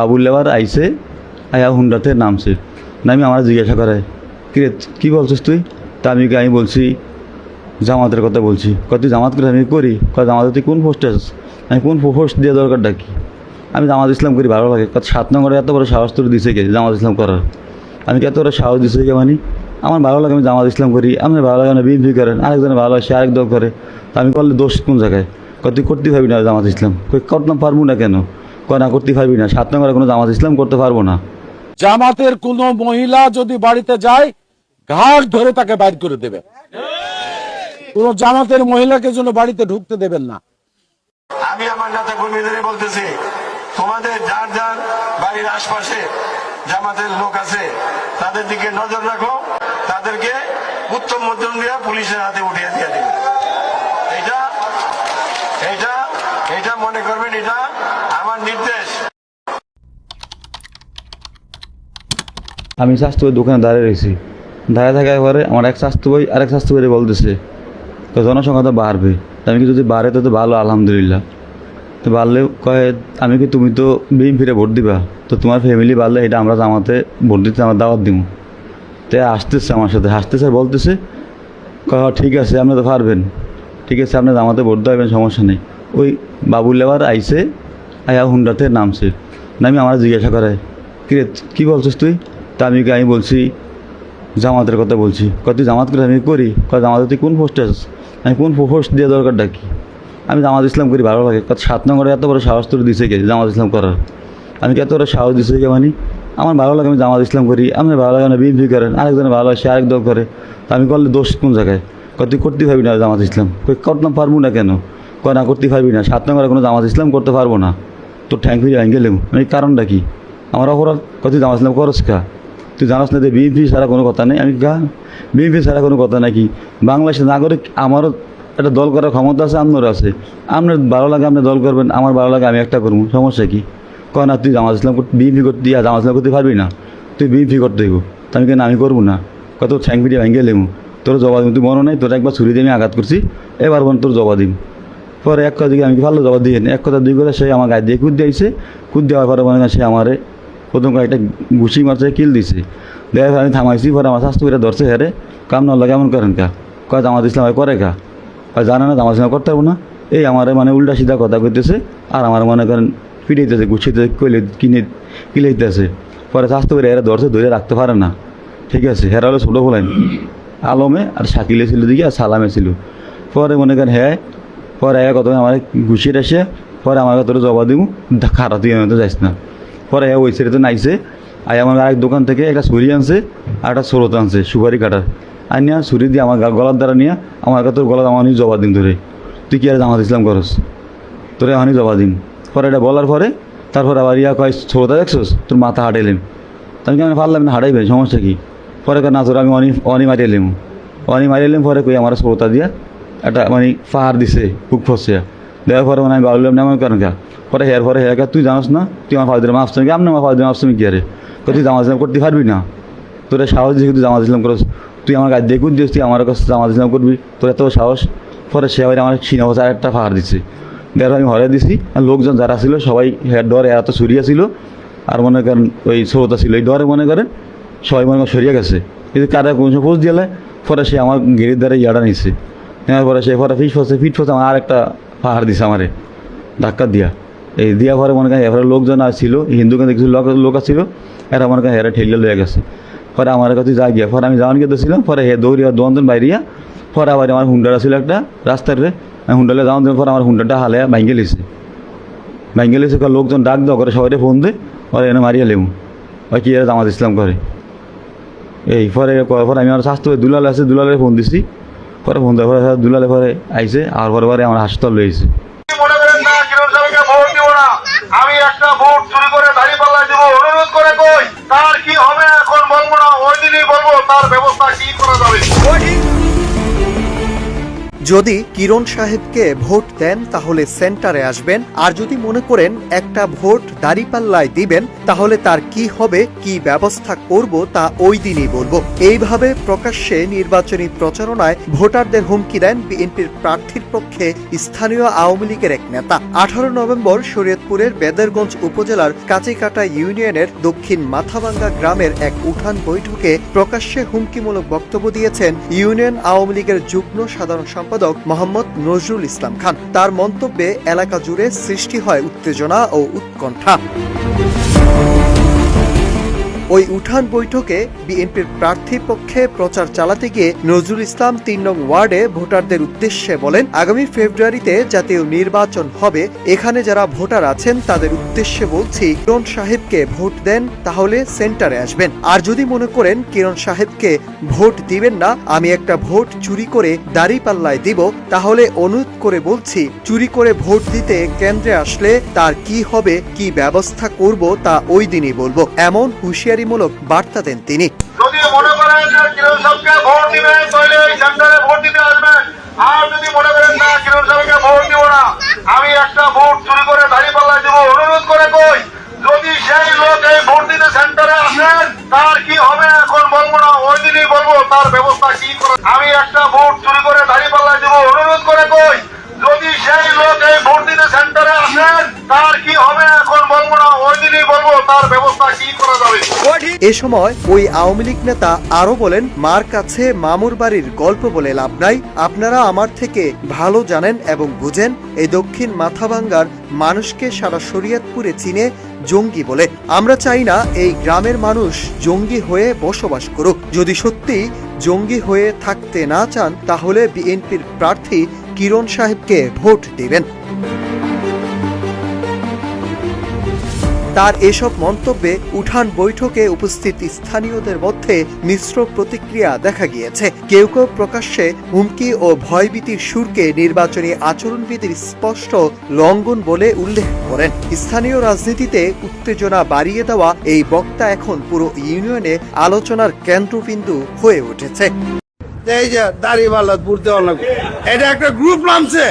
Babul labour আইসে আয়া হুন্ডাতে নামছে। নামি আমার জিজ্ঞাসা করে, কিরে, কী বলছিস তুই? তা আমি আমি বলছি, জামাতের কথা বলছি। কত জামাত করে আমি করি? কত জামাতে তুই কোন পোস্টে আছিস? আমি, কোন পোস্ট দিয়ে দরকারটা কি? আমি, জামাত ইসলাম করি, ভালো লাগে। কত সাত নম্বরে এত বড় সাহস তোর দিছে কে জামাত ইসলাম করার? আমি, এত বড় সাহস দিছে কে মানে? আমার ভালো লাগে, আমি জামাত ইসলাম করি। আপনার ভালো লাগে না, বিএনপি করেন। আরেকজনের ভালো লাগে সে আরেক দল করে। তা আমি করলে দোষ কোন জায়গায়? কত করতে পারবি না জামাত ইসলাম। কই করতাম পারব না কেন? না করতে পারবি না। সাত নম্বরে কোনো জামাত ইসলাম করতে পারব না। জামাতের কোন মহিলা যদি বাড়িতে যায় ঘাট ধরে তাকে বাইর করে দেবে। কোন জামাতের মহিলাকে যেন বাড়িতে ঢুকতে দেবেন না। আমি আমার নেতা কর্মীদের বলতেছি তোমাদের যার যার বাড়ির আশপাশে জামাতের লোক আছে তাদের দিকে নজর রাখো তাদেরকে উত্তম মধ্যম দিয়ে পুলিশের হাতে উঠিয়ে দিয়ে দিবে এটা এটা এটা মনে করবেন এটা আমার নির্দেশ। আমি স্বাস্থ্য দোকানে দাঁড়িয়ে রয়েছি। দাঁড়িয়ে থাকার পরে আমার এক স্বাস্থ্য বই আরেক স্বাস্থ্য বই বলতেছে তো জনসংখ্যা তো বাড়বে। আমি কি যদি বাড়ে তো ভালো আলহামদুলিল্লাহ। তো বাড়লেও কয়ে আমি কি তুমি তো বিএম ফিরে ভোট দিবা? তো তোমার ফ্যামিলি বাড়লে এটা আমরা জামাতে ভোট দিতে আমার দাওয়াত দিব তো আসতেছে আমার সাথে হাসতেছে আর বলতেছে কয় "হ্যাঁ, ঠিক আছে আপনি তো পারবেন। ঠিক আছে আপনি জামাতে ভোট দেবেন সমস্যা নেই। ওই বাবুল লেবার আইসে আয়া হুন্ডাতে নামছে। নামি আমার জিজ্ঞাসা করে, কিরে, কী বলছিস তুই? তা আমি আমি বলছি, জামাতের কথা বলছি। কত জামাত করে আমি করি? কত জামাতে তুই কোন পোস্টে আছিস? আমি, কোন পোস্ট দিয়ে দরকারটা কি? আমি, জামাত ইসলাম করি, ভালো লাগে। কত সাত নম্বরে এত বড় সাহস তোর দিছে কে জামাত ইসলাম করার? আমি কি এত বড় সাহস দিছে কে মানে? আমার ভালো লাগে আমি জামাত ইসলাম করি আপনার ভালো লাগে না বিএনপি করেন আরেকজনের ভালো সে আরেক দল করে। আমি করলে দোষ কোন জায়গায়? কত করতে পারবি না জামাত ইসলাম। করতাম পারব না কেন? না, করতে পারবি না। সাত নম্বরে কোনো জামাত ইসলাম করতে পারব না। তোর ঠ্যাং ফিরে ভেঙে গেলেম মানে কারণটা কি? আমার অপরাধ? কত জামাত ইসলাম করস কা? তুই জানাস না যে বিএনপি ছাড়া কোনো কথা নেই? আমি গা বিএনপি ছাড়া কোনো কথা নাকি? বাংলাদেশের নাগরিক, আমারও একটা দল করার ক্ষমতা আছে, আপনারও আছে। আপনার ভালো লাগে, আপনি দল করবেন। আমার ভালো লাগে, আমি একটা করব। সমস্যা কি? কয়, না, তুই জামাত ইসলাম করতে বিএনপি করতে ইয়া জামাত ইসলাম করতে পারবি না। তুই বিএনপি করতে তা আমি কেন, আমি করব না? কত ঠ্যাং ফিরে ভেঙে লেমু তোর জবাব তুই মনে নাই, তোর একবার ছুরি দিয়ে আমি আঘাত করছি। এবার বোন তোর জবাব দিম পরে এক কথা দিকে আমি ভালো জবাব দিয়ে এক কথা দুই কথা, সে আমার গায়ে দিয়ে কুদ দিয়েছে। কুদ দেওয়ার পরে মনে সে আমারে প্রথম কয়েকটা ঘুষি মারছে, কিল দিছে। দেওয়ার আমি থামাইছি, পরে আমার স্বাস্থ্য করে ধরছে হ্যাঁ রে কাম না লাগে এমন করেন কা? কয় জামাত ইসলাম করে কা? কয় জানে না জামাত ইসলাম করতে পারব না? এই আমারে মানে উল্টা সিধা কথা কইতেছে, আর আমার মনে করেন পিটাইতেছে গুছিতে কইলে কিনে, কিলে দিতেছে। পরে স্বাস্থ্য করে এরা ধরছে, ধরে রাখতে পারে না। ঠিক আছে, হেরা হলো ছোটো বলেন আলমে আর শাকিলে ছিল দিকে আর সালামে ছিল। পরে মনে করেন হ্যাঁ পরে এক কথা আমার ঘুষিয়ে আসে পরে আমার কথা জবা দিব খারাপ তুই আমি তো যাইস না। পরে হ্যাঁ ওই ছেড়ে তো নাইছে আই আমার আরেক দোকান থেকে একটা ছুরি আনছে আর একটা স্রোত আনছে, সুপারি কাটার। আর নিয়ে ছুরি দিয়ে আমার গলার দ্বারা নিয়ে আমার কাছে তোর গলা আমার নিয়ে জবা দিন ধরে তুই কি আর জামাত ইসলাম করস? তোরে আমি জবা দিন পরে এটা বলার পরে তারপর আবার ইয়া কয় শ্রোতা দেখছোস? তোর মাথা হাঁটাইলেন আমি পারলাম না হাঁটাইবে সমস্যা কি? পরে না তোর আমি অনি অনি মারিলাম অনি মারিলাম পরে কই আমার শ্রোতা দিয়া একটা মানে পাহাড় দিছে, বুক ফসে দেওয়ার পরে মানে আমি বাবলাম না আমার কারণ পরে হেয়ার পরে হেয়ার তুই জানাস না, তুই আমার ফাউদের মাফ তুমি আমি আমার ফাউদের তুমি কি আরে তুই জামা ইসলাম করতে পারবি না। তোরা সাহস দিয়ে তুই জামা ইসলাম করস। তুই আমার গায়ে দেখুন দিস, তুই আমার কাছে জামা ইসলাম করবি। তোর এত সাহস? পরে সে আবার আমার সিনা বসে একটা পাহাড় দিছে। দেওয়ার আমি হরে দিছি। আর লোকজন যারা ছিল, সবাই হেয়ার ডরে এত সরিয়া ছিল। আর মনে করেন ওই শ্রোতা ছিল, এই ডরে মনে করেন সবাই মনে করেন সরিয়ে গেছে। কিন্তু কারা কোন সময় পোস্ট দিলে পরে সে আমার গেরির দ্বারা ইয়াটা নিছে। নেওয়ার পরে সে পরে ফিস ফসে, ফিট ফসে আমার আর একটা পাহাড় দিছে আমারে, ধাক্কা দিয়া। এই দিয়া পরে মনে করেন এবারে লোকজন আর ছিল হিন্দু কেন্দ্রে কিছু লোক লোক ছিল এরা মনে করেন হেরা ঠেলে লয়ে গেছে। পরে আমার কাছে যা গিয়া, পরে আমি যাওয়ান গিয়ে ছিলাম পরে হে দৌড়িয়া দোয়ান বাইরিয়া, পরে আবার আমার হুন্ডারা ছিল একটা রাস্তার আমি হুন্ডালে যাওয়ান দিন পরে আমার হুন্ডাটা হালে ভাঙ্গে লিছে ভাঙ্গে লিছে লোকজন ডাক দাও করে সবাই ফোন দে, পরে এনে মারিয়া লেমু ওই কি এরা জামাত ইসলাম করে? এই পরে পরে আমি আমার স্বাস্থ্য দুলাল আছে দুলালে ফোন দিছি। পরে বন্ধ পরে দুলালে পরে আইসে আর পরে পরে আমার হাসপাতাল লইছে যদি কিরণ সাহেবকে ভোট দেন, তাহলে সেন্টারে আসবেন, আর যদি মনে করেন একটা ভোট দাঁড়িপাল্লায় দিবেন, তাহলে তার কি হবে, কি ব্যবস্থা করব, তা ওই দিনই বলব। এইভাবে প্রকাশ্যে নির্বাচনী প্রচারণায় ভোটারদের হুমকি দেন বিএনপির প্রার্থীর পক্ষে স্থানীয় আওয়ামী লীগের এক নেতা। আঠারো নভেম্বর শরীয়তপুরের বেদেরগঞ্জ উপজেলার কাঁচিকাটা ইউনিয়নের দক্ষিণ মাথাভাঙ্গা গ্রামের এক উঠান বৈঠকে প্রকাশ্যে হুমকিমূলক বক্তব্য দিয়েছেন ইউনিয়ন আওয়ামী লীগের যুগ্ম সাধারণ সম্পাদক মোহাম্মদ নজরুল ইসলাম খান। তার মন্তব্যে এলাকা জুড়ে সৃষ্টি হয় উত্তেজনা ও উৎকণ্ঠা। ওই উঠান বৈঠকে বিএনপির প্রার্থীর পক্ষে প্রচার চালাতে গিয়ে নজরুল ইসলাম তিন নং ওয়ার্ডে ভোটারদের উদ্দেশ্যে বলেন, আগামী ফেব্রুয়ারিতে জাতীয় নির্বাচন হবে। এখানে যারা ভোটার আছেন, তাদের উদ্দেশ্যে বলছি, কিরণ সাহেবকে ভোট দেন, তাহলে সেন্টারে আসবেন। আর যদি মনে করেন কিরণ সাহেবকে ভোট দিবেন না, আমি একটা ভোট চুরি করে দাড়ি পাল্লায় দিব, তাহলে অনুরোধ করে বলছি, চুরি করে ভোট দিতে কেন্দ্রে আসলে তার কি হবে, কি ব্যবস্থা করব, তা ওই দিনই বলব। এমন হুঁশিয়ারিমূলক বার্তা দেন তিনি। আমি একটা ভোট চুরি করে এখন বলব না বলব, তার ব্যবস্থা কি আমি একটা ভোট চুরি করে দাঁড়িয়ে পাল্লায় দিব। অনুরোধ করে কই, যদি সেই লোক এই ভোট দিতে সেন্টারে আসেন, তার কি হবে এখন বলব না ওই দিনই বলব তার ব্যবস্থা কি করা যাবে? এ সময় ওই আওয়ামী লীগ নেতা আরও বলেন, মার কাছে মামুর বাড়ির গল্প বলে লাভ নাই। আপনারা আমার থেকে ভালো জানেন এবং বুঝেন, এই দক্ষিণ মাথাভাঙ্গার মানুষকে সারা শরীয়তপুরে চিনে জঙ্গি বলে। আমরা চাই না এই গ্রামের মানুষ জঙ্গি হয়ে বসবাস করুক। যদি সত্যি জঙ্গি হয়ে থাকতে না চান, তাহলে বিএনপির প্রার্থী কিরণ সাহেবকে ভোট দিবেন। তার এসব মন্তব্যে উঠান বৈঠকে উপস্থিত স্থানীয়দের মধ্যে মিশ্র প্রতিক্রিয়া দেখা গিয়েছে। কেউ কেউ প্রকাশ্যে হুমকি ও ভয়ভীতির সুরকে নির্বাচনী আচরণবিধির স্পষ্ট লঙ্ঘন বলে উল্লেখ করেন। স্থানীয় রাজনীতিতে উত্তেজনা বাড়িয়ে দেওয়া এই বক্তা এখন পুরো ইউনিয়নে আলোচনার কেন্দ্রবিন্দু হয়ে উঠেছে। এই যে দাড়িওয়ালা অনেক এটা একটা গ্রুপ নামছে।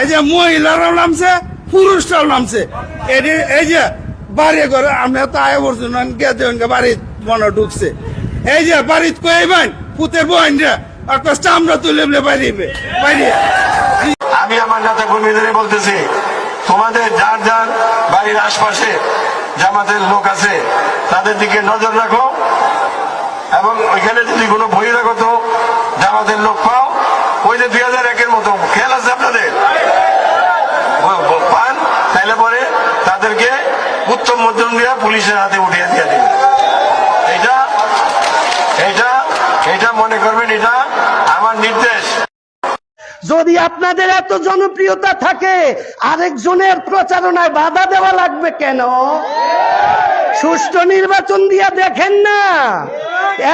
এই যে মহিলারাও নামছে, পুরুষরাও নামছে। এই যে বাড়ি করে আমি তো আয় বলছি না গেতে বাড়ি মনে ঢুকছে। এই যে বাড়িত কইবেন পুতের বোন রে। একটা চামড়া তুলে বাইরে বাইরে। আমি আমার নেতা কর্মীদের বলতেছি, তোমাদের যার যার বাড়ির আশপাশে জামাতের লোক আছে, তাদের দিকে নজর রাখো। এবং ওইখানে যদি কোনো বহিরাগত জামাতের লোক পাও। ওই যে দুই হাজার একের মতো খেয়াল আছে আপনাদের। পান, তাইলে পরে তাদেরকে উত্তম মধ্যম দিয়ে পুলিশের হাতে উঠিয়ে দিয়ে দিবে। এটা এটা এটা মনে করবেন, এটা আমার নির্দেশ। যদি আপনাদের এত জনপ্রিয়তা থাকে, আরেকজনের প্রচারণায় বাধা দেওয়া লাগবে কেন? সুষ্ঠু নির্বাচন দিয়া দেখেন না।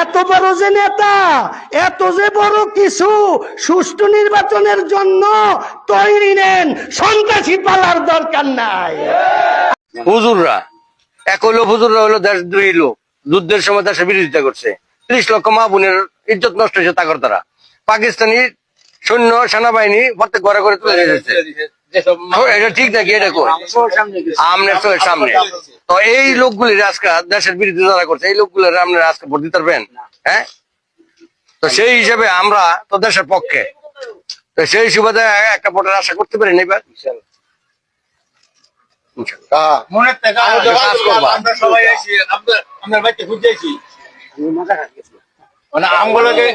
এত বড় যে নেতা, এত যে বড় কিছু সুষ্ঠু নির্বাচনের জন্য তৈরি নেন, সন্ত্রাসী পালার দরকার নাই। হুজুররা। এক হইল হুজুররা হইল দেশদ্রোহী লোক। যুদ্ধের সময় দেশের বিরোধিতা করছে। ত্রিশ লক্ষ মা বোনের ইজ্জত নষ্ট হয়েছে তাকর দ্বারা। পাকিস্তানি সৈন্য, সেনাবাহিনী প্রত্যেক ঘরে ঘরে তুলে দিয়েছে। হ্যাঁ? তো সেই হিসেবে আমরা তো দেশের পক্ষে। তো সেই সুবাদে একটা ভোটের আশা করতে পারি না এবার? মনের থেকে আমরা সবাই আছি আপনার আপনার বাড়িতে খুঁজে আছি মানে আমগুলোকে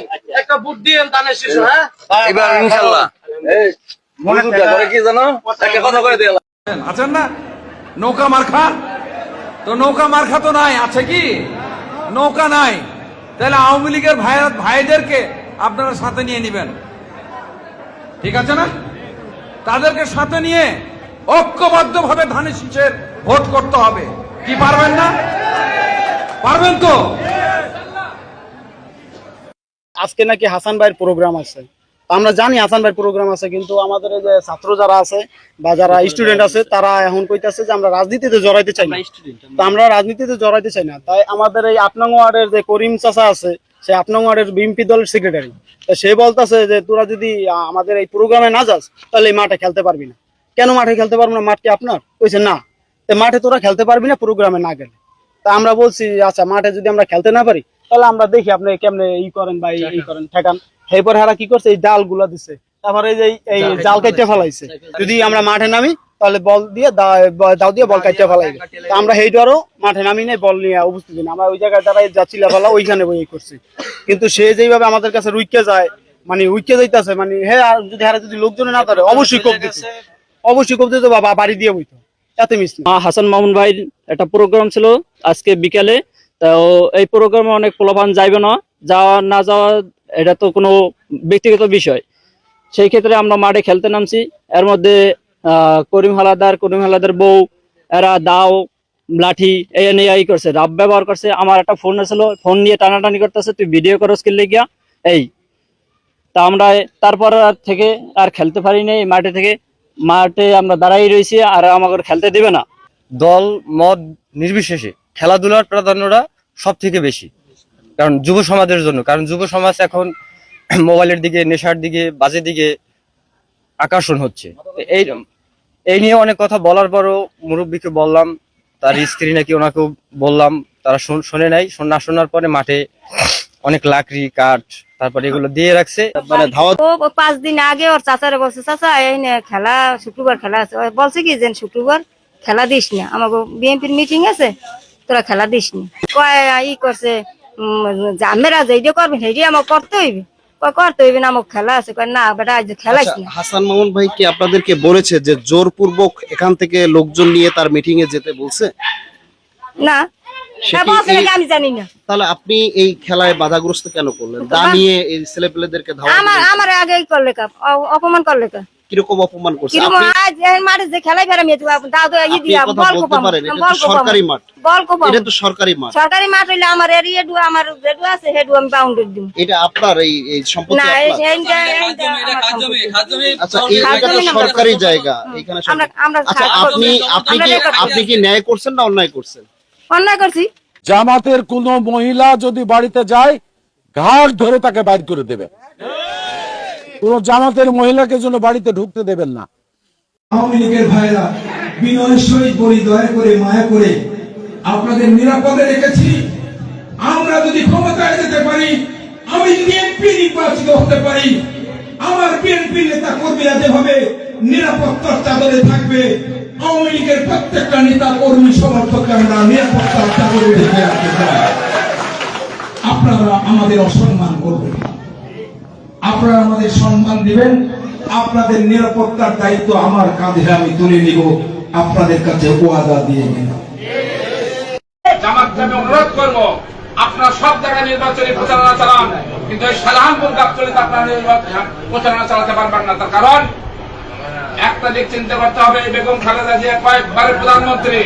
একটা বুদ্ধি দানের শিশু হ্যাঁ। এবার ইনশাল্লাহ। মনে করে কি জানো একটা কথা করে দিলাম আছেন না? নৌকা মার্খা? তো নৌকা মার্খা তো নাই আছে কি? নৌকা নাই। তাহলে আওয়ামী লীগের ভাই ভাইদেরকে আপনারা সাথে নিয়ে নেবেন। ঠিক আছে না? তাদেরকে সাথে নিয়ে ঐক্যবদ্ধ ভাবে ধানের শীষের ভোট করতে হবে। কি পারবেন না? পারবেন তো? আজকে নাকি হাসান ভাইয়ের প্রোগ্রাম আছে। আমরা জানি হাসান ভাই প্রোগ্রাম আছে কিন্তু আমাদের যে ছাত্র যারা আছে বা যারা স্টুডেন্ট আছে তারা এখন কইতাছে যে আমরা রাজনীতিতে জড়াইতে চাই না। তো আমরা রাজনীতিতে জড়াইতে চাই না। তাই আমাদের এই আট নং ওয়ার্ডের যে করিম চাচা আছে সে আট নং ওয়ার্ডের বিএনপি দলের সেক্রেটারি তো সে বলতেছে যে তোরা যদি আমাদের এই প্রোগ্রামে না যাস তাহলে এই মাঠে খেলতে পারবি না। কেন মাঠে খেলতে পারব না? মাঠ কি আপনার? কইছে না। তো মাঠে তোরা খেলতে পারবি না প্রোগ্রামে না গেলে। তা আমরা বলছি আচ্ছা মাঠে যদি আমরা খেলতে না পারি তাহলে আমরা দেখি আপনি কেমনে ই করেন বা এই করেন ঠেকান। এরপর হারা কি করছে? এই ডালগুলা দিছে। তারপরে এই যে এই- জাল কাটতে ফেলাইছে। যদি আমরা মাঠে নামি তাহলে বল দিয়ে দাও দিয়ে বল কাটতে ফেলাইবে তা আমরা সেইটারও মাঠে নামি নাই বল নিয়ে উপস্থিত না আমরা ওই জায়গায় দাঁড়াই যাচ্ছিল ফেলা ওইখানে বই করছি। কিন্তু সে যেইভাবে আমাদের কাছে রুইকে যায় মানে উইকে যাইতেছে মানে হ্যাঁ আর যদি হারা যদি লোকজনে না ধরে অবশ্যই কোপ দিত অবশ্যই কোপ দিত বাবা, বাড়ি দিয়ে বইতো। এত মিস হাসান মামুন ভাইয়ের একটা প্রোগ্রাম ছিল আজকে বিকালে। তো এই প্রোগ্রামে অনেক পোলাপান যাইবে না, যাওয়া না যাওয়া, এটা তো কোনো ব্যক্তিগত বিষয়। সেই ক্ষেত্রে আমরা মাঠে খেলতে নামছি। এর মধ্যে করিম হালাদার করিম হালাদার বউ, এরা দাও, লাঠি, এই নিয়ে এই করছে, রাব ব্যবহার করছে। আমার একটা ফোন ছিল ফোন নিয়ে টানাটানি করতেছে, তুই ভিডিও করস কিনলে গিয়া এই। তা আমরা তারপর আর থেকে আর খেলতে পারি নাই মাঠে থেকে। মাঠে আমরা দাঁড়াই রয়েছি আর আমাকে খেলতে দিবে না। দল মদ নির্বিশেষে খেলাধুলার প্রাধান্যটা সব থেকে বেশি। কারণ যুব সমাজের জন্য, কারণ যুব সমাজ এখন মোবাইলের দিকে, নেশার দিকে বাজে দিকে আকর্ষণ হচ্ছে। এই এই নিয়ে অনেক কথা বলার পরও মুরব্বীকে বললাম, তার স্ত্রী নাকি ওনাকেও বললাম, তারা শোন- নাই না শোনার পরে মাঠে অনেক লাকড়ি কাঠ তারপরে এগুলো দিয়ে রাখছে। মানে ধাওয়া পাঁচ দিন আগে ওর চাচারে বলছে চাচা এই নে খেলা শুক্রবার খেলা আছে। বলছে কি যে শুক্রবার খেলা দিস না। আমাকে বিএনপির মিটিং আছে তোরা খেলা দিস না। কয় ই করছে জামেরা যেইটা করবে সেইটাই আমাকে করতে হইবে। কয় করতে হইবে না আমাকে খেলা আছে। কয় না বেটা আজ খেলাইস না। হাসান মামুন ভাই কি আপনাদেরকে বলেছে যে জোরপূর্বক এখান থেকে লোকজন নিয়ে তার মিটিং এ যেতে বলছে? না। সে কি বলছে এই- নাকি আমি জানি না। তাহলে আপনি এই খেলায় বাধাগ্রস্ত কেন করলেন? দা এই ছেলেপেলেদেরকে আমার আমার আগে করলে কা অপমান করলে কা কীরকম অপমান করছে? আপনি আজ মাঠে যে খেলাই ফেরাম দাও তো ই দিয়া বল বলতে কোপাম পারেন, এটা তো বল কোপাম সরকারি মাঠ। বল কোপাম। এটা তো সরকারি মাঠ। সরকারি মাঠ হইলে আমার এরিয়া ডু আমার যেটু আছে হেডু আমি বাউন্ডারি দিব এটা আপনার এই এই সম্পত্তি না এইটা এইটা আমার সম্পত্তি। আচ্ছা এটা তো সরকারি জায়গা এখানে আমরা আমরা আপনি আপনি কি আপনি কি ন্যায় করছেন না অন্যায় করছেন? অন্যায় করছি। জামাতের কোন মহিলা যদি বাড়িতে যায় ঘাট ধরে তাকে বাইর করে দেবে। কোন জামাতের মহিলাকে জন্য বাড়িতে ঢুকতে দেবেন না। আওয়ামী লীগের ভাইরা বিনয় সহিত বলি দয়া করে মায়া করে আপনাদের নিরাপদে রেখেছি। আমরা যদি ক্ষমতায় যেতে পারি আমি যদি এমপি নির্বাচিত হতে পারি। আমার বিএনপি নেতা কর্মীরা যেভাবে নিরাপত্তার চাদরে থাকবে আওয়ামী লীগের প্রত্যেকটা নেতা কর্মী সমর্থককে আমরা নিরাপত্তার চাদরে ঢেকে রাখতে আপনারা আমাদের অসম্মান করবেন। আপনারা আমাদের সম্মান দিবেন। আপনাদের নিরাপত্তার দায়িত্ব আমার কাঁধে আমি তুলে নিব। আপনাদের কাছে ওয়াদা দিয়ে জামাতকে অনুরোধ করব, আপনারা সব জায়গায় নির্বাচনী প্রচারণা চালান, কিন্তু এই আপনারা প্রচারণা চালাতে পারবেন না তার কারণ একটা দিক চিন্তা করতে হবে বেগম খালেদা জিয়া কয়েকবার প্রধানমন্ত্রী।